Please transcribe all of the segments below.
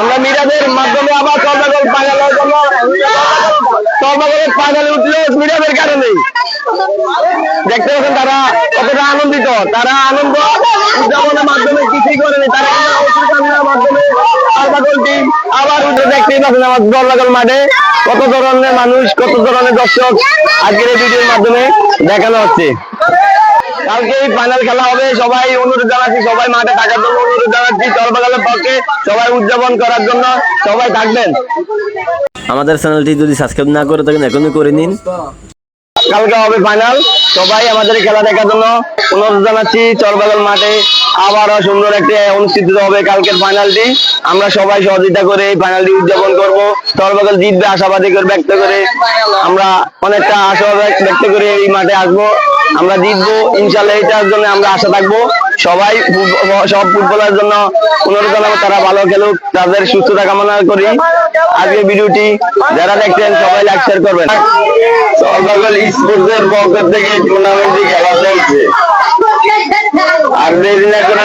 আমরা মিরাজের মাধ্যমে আবার চর্মাগল ফাইনালের জন্য চর্মাগলের ফাইনালে উঠল মিরাজের কারণে। দেখতে পাচ্ছেন তারা কতটা আনন্দিত। তারা আনন্দ উদযাপনের মাধ্যমে কিছুই করেনি। তারা মাধ্যমে আবার উঠে দেখতেই পাচ্ছেন আমার চর্মাগল মাঠে কত ধরনের মানুষ, কত ধরনের দর্শক আজকের ভিডিওর মাধ্যমে দেখানো হচ্ছে। কালকে এই ফাইনাল খেলা হবে সবাই অনুরোধ জানাচ্ছি সবাই মাঠে থাকার জন্য অনুরোধ জানাচ্ছি চরবাগালের পক্ষে সবাই উদযাপন করার জন্য সবাই থাকবেন। আমাদের চ্যানেলটি যদি সাবস্ক্রাইব না করে থাকেন এখনই করে নিন। কালকে হবে ফাইনাল সবাই আমাদের খেলা দেখার জন্য অনুরোধ জানাচ্ছি চরবাগাল মাঠে আবারও সুন্দর একটি অনুষ্ঠিত হবে কালকের ফাইনালটি আমরা সবাই সহযোগিতা করে এই ফাইনালটি উদযাপন করব। চরবাগাল জিতবে আশাবাদী করে ব্যক্ত করে আমরা অনেকটা আশাবাদ ব্যক্ত করে এই মাঠে আসব। আমরা জিতবো, ইনশাল্লাহ এটার জন্য আমরা আশা থাকব। সবাই সব ফুটবলার জন্য অনুরোধ করলাম, তারা ভালো খেলুক, তাদের সুস্থতা কামনা করি। আজকে ভিডিওটি যারা দেখছেন, সবাই লাইক শেয়ার করবেন। সকাল স্পোর্টস এর পক্ষ থেকে টুর্নামেন্টটি খেলা চলছে। আর দেরি না করে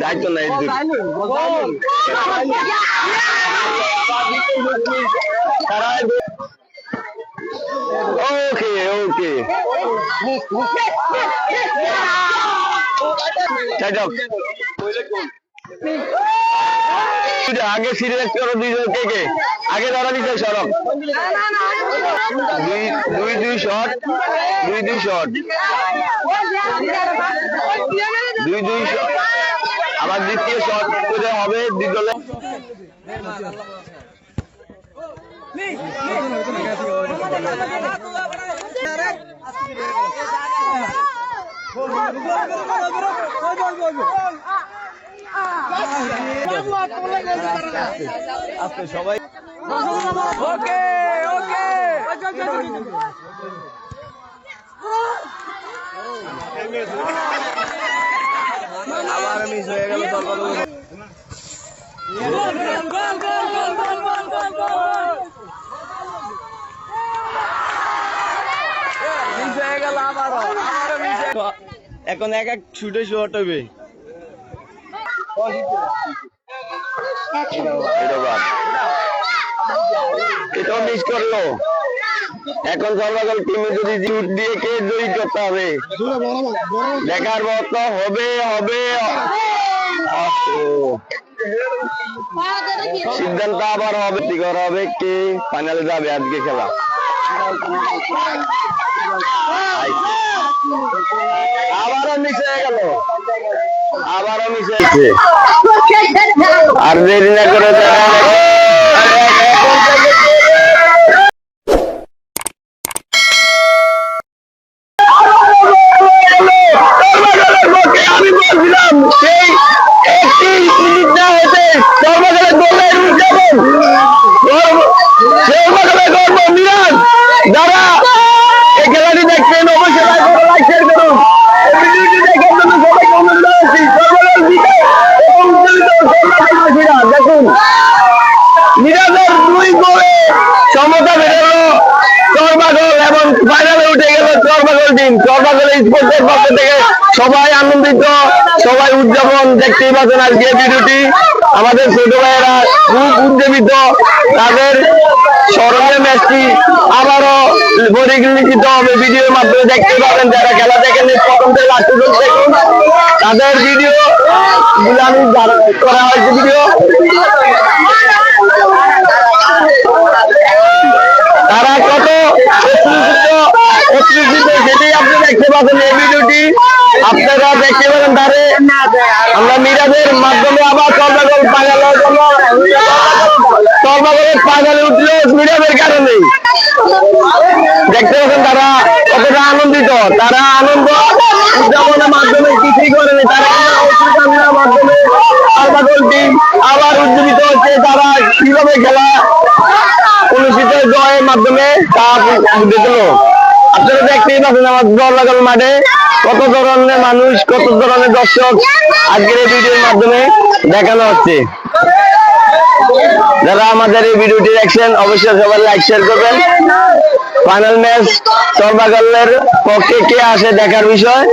দায়িত্ব নাই ওকে ওকে আগে সিরিয়াস করো দুইজন কে কে আগে ধরা দিতে সড়ক দুই দুই দুই শট দুই দুই শট দুই দুই শট আবার দ্বিতীয় শট করে হবে দুই দলে আবার মিস হয়ে গেল। এখন এক এক ছুটে হবে এটাও মিস করল। এখন সর্বাগল টিমে যদি জুট দিয়ে কে জয়ী করতে হবে? দেখার মতো হবে হবে। সিদ্ধান্ত আবার হবে কি করা হবে কে? ফাইনালে যাবে আজকে খেলা। আবারও মিস হয়ে গেল। আবারও আমি আর দেরি না করে টিম চরবাগল পক্ষ থেকে সবাই আনন্দিত, সবাই উদযাপন দেখতেই পাচ্ছেন আজকে ভিডিওটি। আমাদের ছোট ভাইয়েরা খুব উজ্জীবিত তাদের স্মরণীয় ম্যাচটি আবারও পরিগণিত হবে ভিডিওর মাধ্যমে। দেখতে পাবেন যারা খেলা দেখেন প্রথম থেকে লাস্ট পর্যন্ত দেখুন। তাদের ভিডিও আমি করা হয়েছে ভিডিও। তারা কত দেখতে পাচ্ছেন এই ভিডিওটি। আপনারা দেখতে পারেন তারে। আমরা মিরাজের মাধ্যমে আবার সর্বাগল পাগালের জন্য মিরাজের কারণে। দেখতে পাচ্ছেন তারা কতটা আনন্দিত। তারা আনন্দ উদযাপনের মাধ্যমে কিছুই করেনি তারা মাধ্যমে সর্বাগল টিম আবার উজ্জীবিত তারা কীভাবে খেলা অনুষ্ঠিত জয়ের মাধ্যমে তা দিল আপনারা দেখতেই পাচ্ছেন আমার জললাগল মাঠে। কত ধরনের মানুষ, কত ধরনের দর্শক আজকের এই ভিডিওর মাধ্যমে দেখানো হচ্ছে। যারা আমাদের এই ভিডিওটি দেখছেন, অবশ্যই সবাই লাইক শেয়ার করবেন। ফাইনাল ম্যাচ সর্বাগলের পক্ষে কে আসে দেখার বিষয়?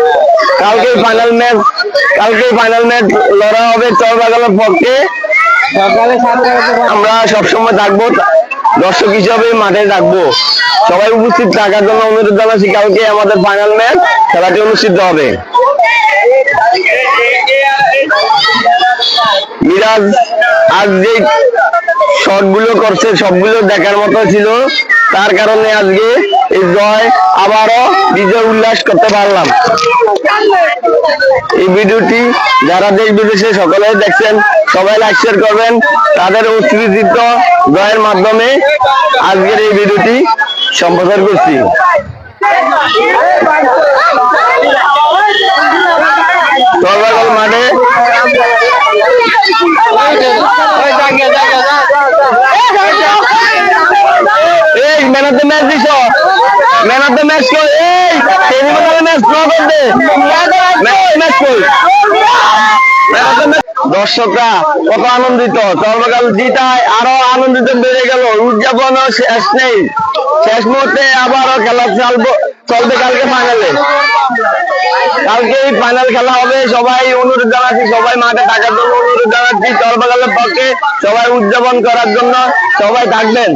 কালকে ফাইনাল ম্যাচ কালকে ফাইনাল ম্যাচ লড়া হবে সর্বাগলের পক্ষে। আমরা সবসময় থাকব। দর্শক হিসাবে মাঠে থাকব সবাই উপস্থিত থাকার জন্য অনুরোধ জানাচ্ছি, কালকে আমাদের ফাইনাল ম্যাচ খেলাটি অনুষ্ঠিত হবে। মিরাজ আজ যে শটগুলো করছে, সবগুলো দেখার মতো ছিল। তার কারণে আজকে এই জয় আবারও বিজয় উল্লাস করতে পারলাম। এই ভিডিওটি যারা দেশ বিদেশে সকলে দেখছেন, সবাই লাইক শেয়ার করবেন। তাদের অস্বীকৃত জয়ের মাধ্যমে আজকের এই ভিডিওটি সম্প্রচার করছি। এই ম্যান অফ দ্য ম্যাচ দিছ? ম্যান অফ দ্য ম্যাচ কই? এই সেমিফাইনাল ম্যাচ ড্র করতে ম্যাচ কই। দর্শকরা, কত আনন্দিত। সর্বকাল জিতায় আরও আনন্দিত বেড়ে গেল। উদযাপন শেষ নেই। শেষ মুহূর্তে আবারও খেলা চলবে চলবে কালকে ফাইনালে। কালকে এই ফাইনাল খেলা হবে, সবাই অনুরোধ জানাচ্ছি, সবাই মাঠে থাকার জন্য অনুরোধ জানাচ্ছি সর্বকালের পক্ষে সবাই উদযাপন করার জন্য সবাই থাকবেন।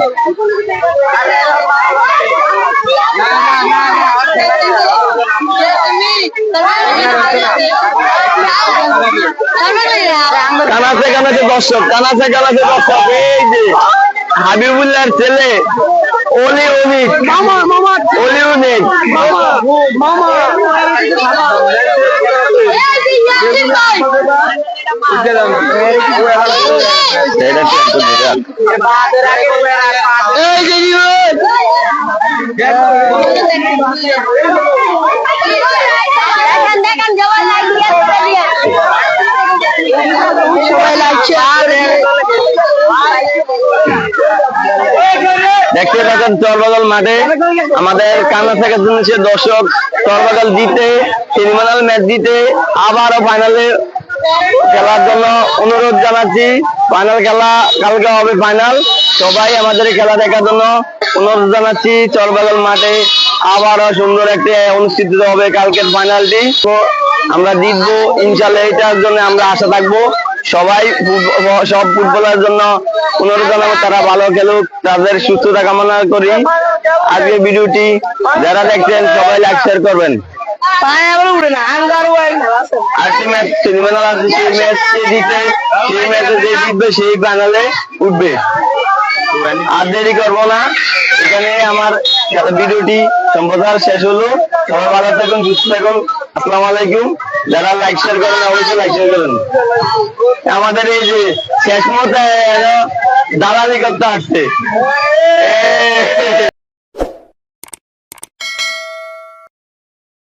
কানাচে কানাচে দর্শক, কানাচে কানাচে দর্শক, এই যে হাবিবুল্লাহর ছেলে। অলি অনিক অলি অনিক এটা ঠিক আছে, এই যে জীবন দেখেন দেখেন জবাই লাগিয়ে দেখতে পাচ্ছেন চরবাগল মাঠে। আমাদের কান্না থেকে শুনেছে দর্শক চরবাগল জিতে, সেমিফাইনাল ম্যাচ জিতে আবারও ফাইনালে খেলার জন্য অনুরোধ জানাচ্ছি। ফাইনাল খেলা কালকে হবে ফাইনাল সবাই আমাদের খেলা দেখার জন্য অনুরোধ জানাচ্ছি। চরবাগল মাঠে আবারও সুন্দর একটি অনুষ্ঠিত হবে কালকের ফাইনালটি তো আমরা জিতবো, ইনশাল্লাহ এটার জন্য আমরা আশা থাকব। সবাই সব ফুটবলের জন্য অনুরোধ জানাব তারা ভালো খেলুক তাদের সুস্থতা কামনা করি। আজকে ভিডিওটি যারা দেখছেন সবাই লাইক শেয়ার করবেন। আরেকটি ম্যাচ সেমিফাইনাল আছে সেই ম্যাচ যে জিতে সেই ম্যাচে যে জিতবে সেই ফাইনালে উঠবে। আর দেরি করব না। এখানে আমার ভিডিওটি সম্প্রচার শেষ হলো। সবাই ভালো থাকুন সুস্থ থাকুন। আসসালামু আলাইকুম। যারা লাইক শেয়ার করেন, অবশ্যই লাইক শেয়ার করেন। আমাদের এই যে শেষ মুহূর্তে দালালি করতে আসছে।